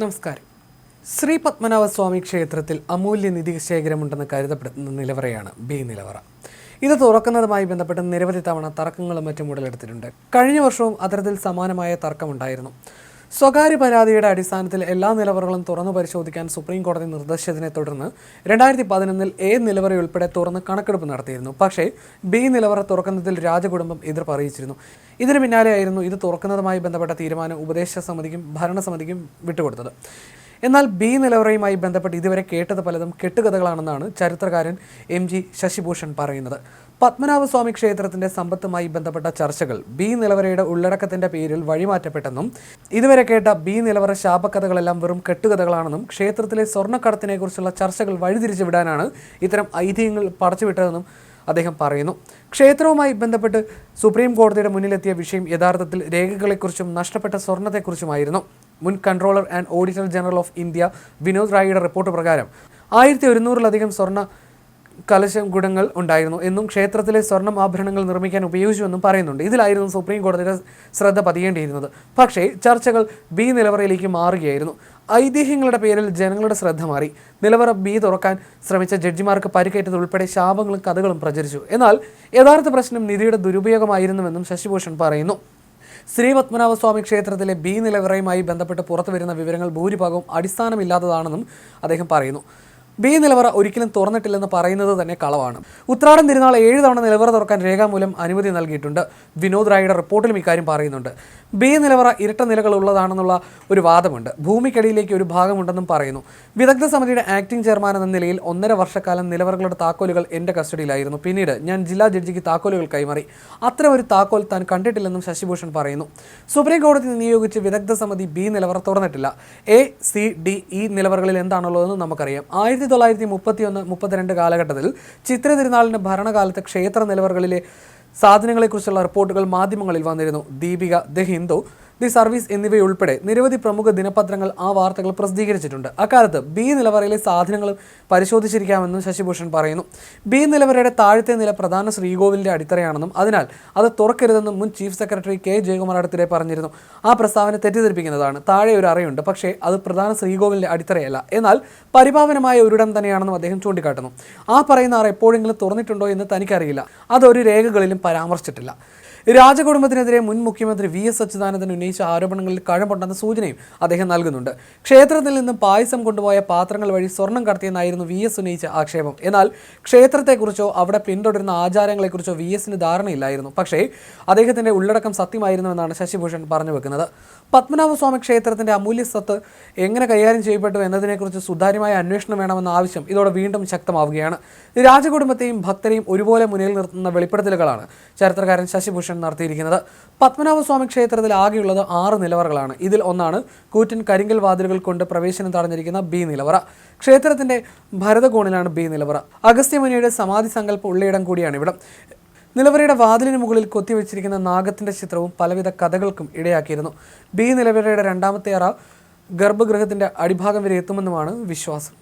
നമസ്കാരം. ശ്രീ പത്മനാഭസ്വാമി ക്ഷേത്രത്തിൽ അമൂല്യ നിധി ശേഖരമുണ്ടെന്ന് കരുതപ്പെടുന്ന നിലവറയാണ് ബി നിലവറ. ഇത് തുറക്കുന്നതുമായി ബന്ധപ്പെട്ട് നിരവധി തവണ തർക്കങ്ങളും മറ്റും ഉടലെടുത്തിട്ടുണ്ട്. കഴിഞ്ഞ വർഷവും അത്തരത്തിൽ സമാനമായ തർക്കമുണ്ടായിരുന്നു. സ്വകാര്യ പരാതിയുടെ അടിസ്ഥാനത്തിൽ എല്ലാ നിലവറകളും തുറന്നു പരിശോധിക്കാൻ സുപ്രീം കോടതി നിർദ്ദേശിച്ചതിനെ തുടർന്ന് രണ്ടായിരത്തി പതിനൊന്നിൽ എ നിലവറയുൾപ്പെടെ തുറന്ന് കണക്കെടുപ്പ് നടത്തിയിരുന്നു. പക്ഷേ ബി നിലവറ തുറക്കുന്നതിൽ രാജകുടുംബം എതിർപ്പ് അറിയിച്ചിരുന്നു ഇതിന് പിന്നാലെയായിരുന്നു ഇത് തുറക്കുന്നതുമായി ബന്ധപ്പെട്ട തീരുമാനം ഉപദേശ സമിതിക്കും ഭരണസമിതിക്കും വിട്ടുകൊടുത്തത്. എന്നാൽ ബി നിലവറയുമായി ബന്ധപ്പെട്ട് ഇതുവരെ കേട്ടത് പലതും കെട്ടുകഥകളാണെന്നാണ് ചരിത്രകാരൻ എം ജി ശശിഭൂഷൺ പറയുന്നത്. പത്മനാഭസ്വാമി ക്ഷേത്രത്തിന്റെ സമ്പത്തുമായി ബന്ധപ്പെട്ട ചർച്ചകൾ ബി നിലവറയുടെ ഉള്ളടക്കത്തിന്റെ പേരിൽ വഴിമാറ്റപ്പെട്ടെന്നും ഇതുവരെ കേട്ട ബി നിലവറ ശാപകഥകളെല്ലാം വെറും കെട്ടുകഥകളാണെന്നും ക്ഷേത്രത്തിലെ സ്വർണക്കടത്തിനെക്കുറിച്ചുള്ള ചർച്ചകൾ വഴിതിരിച്ചു വിടാനാണ് ഇത്തരം ഐതിഹ്യങ്ങൾ പടച്ചുവിട്ടതെന്നും അദ്ദേഹം പറയുന്നു. ക്ഷേത്രവുമായി ബന്ധപ്പെട്ട് സുപ്രീം കോടതിയുടെ മുന്നിലെത്തിയ വിഷയം യഥാർത്ഥത്തിൽ രേഖകളെക്കുറിച്ചും നഷ്ടപ്പെട്ട സ്വർണത്തെക്കുറിച്ചുമായിരുന്നു. മുൻ controller and auditor general of India Vinod റായിയുടെ report പ്രകാരം ആയിരത്തി ഒരുന്നൂറിലധികം സ്വർണ കലശം ഗുണങ്ങൾ ഉണ്ടായിരുന്നു. എന്നും ക്ഷേത്രത്തിലെ സ്വർണം ആഭരണങ്ങൾ നിർമ്മിക്കാൻ ഉപയോഗിച്ചുവെന്നും പറയുന്നുണ്ട്. ഇതിലായിരുന്നു സുപ്രീം കോടതിയുടെ ശ്രദ്ധ പതിയേണ്ടിയിരുന്നത്. പക്ഷേ ചർച്ചകൾ ബി നിലവറയിലേക്ക് മാറുകയായിരുന്നു. ഐതിഹ്യങ്ങളുടെ പേരിൽ ജനങ്ങളുടെ ശ്രദ്ധ മാറി. നിലവറ ബി തുറക്കാൻ ശ്രമിച്ച ജഡ്ജിമാർക്ക് പരിക്കേറ്റത് ഉൾപ്പെടെ ശാപങ്ങളും കഥകളും പ്രചരിച്ചു. എന്നാൽ യഥാർത്ഥ പ്രശ്നം നിധിയുടെ ദുരുപയോഗമായിരുന്നുവെന്നും ശശിഭൂഷൺ പറയുന്നു. ശ്രീ പത്മനാഭസ്വാമി ക്ഷേത്രത്തിലെ ബി നിലവറയുമായി ബന്ധപ്പെട്ട് പുറത്തുവരുന്ന വിവരങ്ങൾ ഭൂരിഭാഗവും അടിസ്ഥാനമില്ലാത്തതാണെന്നും അദ്ദേഹം പറയുന്നു. ബി നിലവറ ഒരിക്കലും തുറന്നിട്ടില്ലെന്ന് പറയുന്നത് തന്നെ കളവാണ്. ഉത്രാടം തിരുനാൾ ഏഴ് തവണ നിലവറ തുറക്കാൻ രേഖാമൂലം അനുമതി നൽകിയിട്ടുണ്ട്. വിനോദ് റായിയുടെ റിപ്പോർട്ടിലും ഇക്കാര്യം പറയുന്നുണ്ട്. ബി നിലവറ ഇരട്ട നിലകൾ ഉള്ളതാണെന്നുള്ള ഒരു വാദമുണ്ട്. ഭൂമിക്കടിയിലേക്ക് ഒരു ഭാഗമുണ്ടെന്നും പറയുന്നു. വിദഗ്ധ സമിതിയുടെ ആക്ടിംഗ് ചെയർമാൻ എന്ന നിലയിൽ ഒന്നര വർഷക്കാലം നിലവറകളുടെ താക്കോലുകൾ എന്റെ കസ്റ്റഡിയിലായിരുന്നു. പിന്നീട് ഞാൻ ജില്ലാ ജഡ്ജിക്ക് താക്കോലുകൾ കൈമാറി. അത്തരം ഒരു താക്കോൽ താൻ കണ്ടിട്ടില്ലെന്നും ശശിഭൂഷൺ പറയുന്നു. സുപ്രീം കോടതി നിയോഗിച്ച് വിദഗ്ധ സമിതി ബി നിലവറ തുറന്നിട്ടില്ല. എ സി ഡി ഇ നിലവറകളിൽ എന്താണുള്ളതെന്ന് നമുക്കറിയാം. ആയിരത്തി തൊള്ളായിരത്തി മുപ്പത്തി ഒന്ന് മുപ്പത്തിരണ്ട് കാലഘട്ടത്തിൽ ചിത്ര തിരുനാളിന്റെ ഭരണകാലത്ത് ക്ഷേത്ര നിലവറകളിലെ സാധനങ്ങളെക്കുറിച്ചുള്ള റിപ്പോർട്ടുകൾ മാധ്യമങ്ങളിൽ വന്നിരുന്നു. Deepika the Hindu the service എന്നിവയുൾപ്പെടെ നിരവധി പ്രമുഖ ദിനപത്രങ്ങൾ ആ വാർത്തകൾ പ്രസിദ്ധീകരിച്ചിട്ടുണ്ട്. അക്കാലത്ത് ബി നിലവറയിലെ സാധനങ്ങൾ പരിശോധിച്ചിരിക്കാമെന്നും ശശിഭൂഷൺ പറയുന്നു. ബി നിലവറയുടെ താഴത്തെ നില പ്രധാന ശ്രീകോവിലിന്റെ അടിത്തറയാണെന്നും അതിനാൽ അത് തുറക്കരുതെന്നും മുൻ ചീഫ് സെക്രട്ടറി കെ ജയകുമാർ അടുത്തിടെ പറഞ്ഞിരുന്നു. ആ പ്രസ്താവന തെറ്റിദ്ധരിപ്പിക്കുന്നതാണ്. താഴെ ഒരു അറയുണ്ട്. പക്ഷേ അത് പ്രധാന ശ്രീകോവിലിന്റെ അടിത്തറയല്ല. എന്നാൽ പരിപാവനമായ ഒരിടം തന്നെയാണെന്നും അദ്ദേഹം ചൂണ്ടിക്കാട്ടുന്നു. ആ പറയുന്ന അറ എപ്പോഴെങ്കിലും തുറന്നിട്ടുണ്ടോ എന്ന് തനിക്കറിയില്ല. അതൊരു രേഖകളിലും പരാമർശിച്ചിട്ടില്ല. രാജകുടുംബത്തിനെതിരെ മുൻ മുഖ്യമന്ത്രി വി എസ് അച്യുതാനന്ദൻ ഉന്നയിച്ച ആരോപണങ്ങളിൽ കഴമ്പുണ്ടെന്ന സൂചനയും അദ്ദേഹം നൽകുന്നുണ്ട്. ക്ഷേത്രത്തിൽ നിന്നും പായസം കൊണ്ടുപോയ പാത്രങ്ങൾ വഴി സ്വർണം കടത്തിയെന്നായിരുന്നു വി എസ് ഉന്നയിച്ച ആക്ഷേപം. എന്നാൽ ക്ഷേത്രത്തെക്കുറിച്ചോ അവിടെ പിന്തുടരുന്ന ആചാരങ്ങളെക്കുറിച്ചോ വി എസിന് ധാരണയില്ലായിരുന്നു. പക്ഷേ അദ്ദേഹത്തിന്റെ ഉള്ളടക്കം സത്യമായിരുന്നുവെന്നാണ് ശശിഭൂഷൺ പറഞ്ഞു വെക്കുന്നത്. പത്മനാഭസ്വാമി ക്ഷേത്രത്തിന്റെ അമൂല്യ സ്വത്ത് എങ്ങനെ കൈകാര്യം ചെയ്യപ്പെട്ടു എന്നതിനെക്കുറിച്ച് സുതാര്യമായ അന്വേഷണം വേണമെന്ന ആവശ്യം ഇതോടെ വീണ്ടും ശക്തമാവുകയാണ്. രാജകുടുംബത്തെയും ഭക്തരെയും ഒരുപോലെ മുന്നിൽ നിർത്തുന്ന വെളിപ്പെടുത്തലുകളാണ് ചരിത്രകാരൻ ശശിഭൂഷൺ നടത്തിയിരിക്കുന്നത്. പത്മനാഭസ്വാമി ക്ഷേത്രത്തിൽ ആകെയുള്ളത് ആറ് നിലവറകളാണ്. ഇതിൽ ഒന്നാണ് കൂറ്റൻ കരിങ്കൽ വാതിലുകൾ കൊണ്ട് പ്രവേശനം തടഞ്ഞിരിക്കുന്ന ബി നിലവറ. ക്ഷേത്രത്തിന്റെ ഭരതകോണിലാണ് ബി നിലവറ. അഗസ്ത്യമുനിയുടെ സമാധി സങ്കല്പം ഉള്ളയിടം കൂടിയാണ് ഇവിടം. നിലവറയുടെ വാതിലിന് മുകളിൽ കൊത്തിവെച്ചിരിക്കുന്ന നാഗത്തിന്റെ ചിത്രവും പലവിധ കഥകൾക്കും ഇടയാക്കിയിരുന്നു. ബി നിലവറയുടെ രണ്ടാമത്തെ അറ ഗർഭഗൃഹത്തിന്റെ അടിഭാഗം വരെ എത്തുമെന്നുമാണ് വിശ്വാസം.